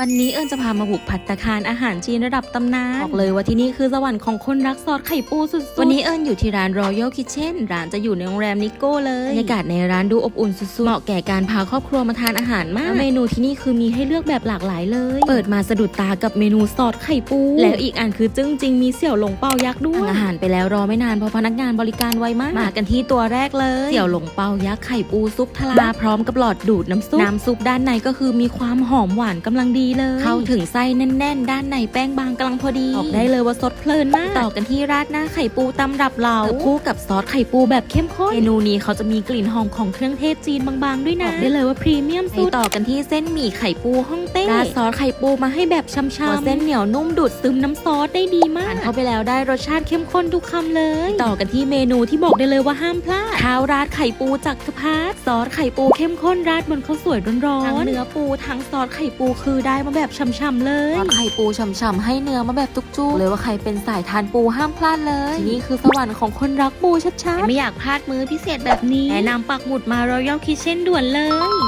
วันนี้เอิญจะพามาบุกพัตตาคารอาหารจีนระดับตำนาน บอกเลยว่าที่นี่คือสวรรค์ของคนรักซอสไข่ปูสุดๆ วันนี้เอิญอยู่ที่ร้าน Royal Kitchen ร้านจะอยู่ในโรงแรมนิโก้เลยบรรยากาศในร้านดูอบอุ่นสุดๆ เหมาะแก่การพาครอบครัวมาทานอาหารมากแล้วเมนูที่นี่คือมีให้เลือกแบบหลากหลายเลย เปิดมาสะดุดตากับเมนูซอสไข่ปู แล้วอีกอันคือจึ้งจริงมีเสี่ยวหลงเปายักษ์ด้วยสั่งอาหารไปแล้วรอไม่นานเพราะพนักงานบริการไวมากมากันที่ตัวแรกเลยเสี่ยวหลงเปายักษ์ไข่ปูซุปทะลาพร้อมกับหลอดดูดน้ำซุปน้ำซุปด้านในก็คือมีความหอมหวานกำลังดีเลย เข้าถึงไส้แน่น ๆ ด้านในแป้งบางกำลังพอดีบอกได้เลยว่าสดเพลินมาก ต่อกันที่ราดหน้าไข่ปูตำรับเราคู่กับซอสไข่ปูแบบเข้มข้นเมนูนี้เขาจะมีกลิ่นหอมของเครื่องเทศจีนบางๆด้วยนะบอกได้เลยว่าพรีเมียมสุดต่อกันที่เส้นหมี่ไข่ปูฮ่องเต้ราดซอสไข่ปูมาให้แบบช่ำๆเส้นเหนียวนุ่มดูดซึมน้ำซอสได้ดีมากทานเข้าไปแล้วได้รสชาติเข้มข้นทุกคำเลย ต่อกันที่เมนูที่บอกได้เลยว่าห้ามพลาดข้าวราดไข่ปูจากทพาร์ทซอสไข่ปูเข้มข้นราดบนข้าวสวยร้อนๆทั้งเนื้อปูทั้งซอสไข่ปูคือได้มาแบบช่ำๆเลยซอสไข่ปูช่ำๆให้เนื้อมาแบบจุกๆ เลยว่าใครเป็นสายทานปูห้ามพลาดเลยที่นี่คือสวรรค์ของคนรักปูชัดๆ ไม่อยากพลาดมื้อพิเศษแบบนี้ แนะนำปักหมุดมา Royal Kitchen ด่วนเลย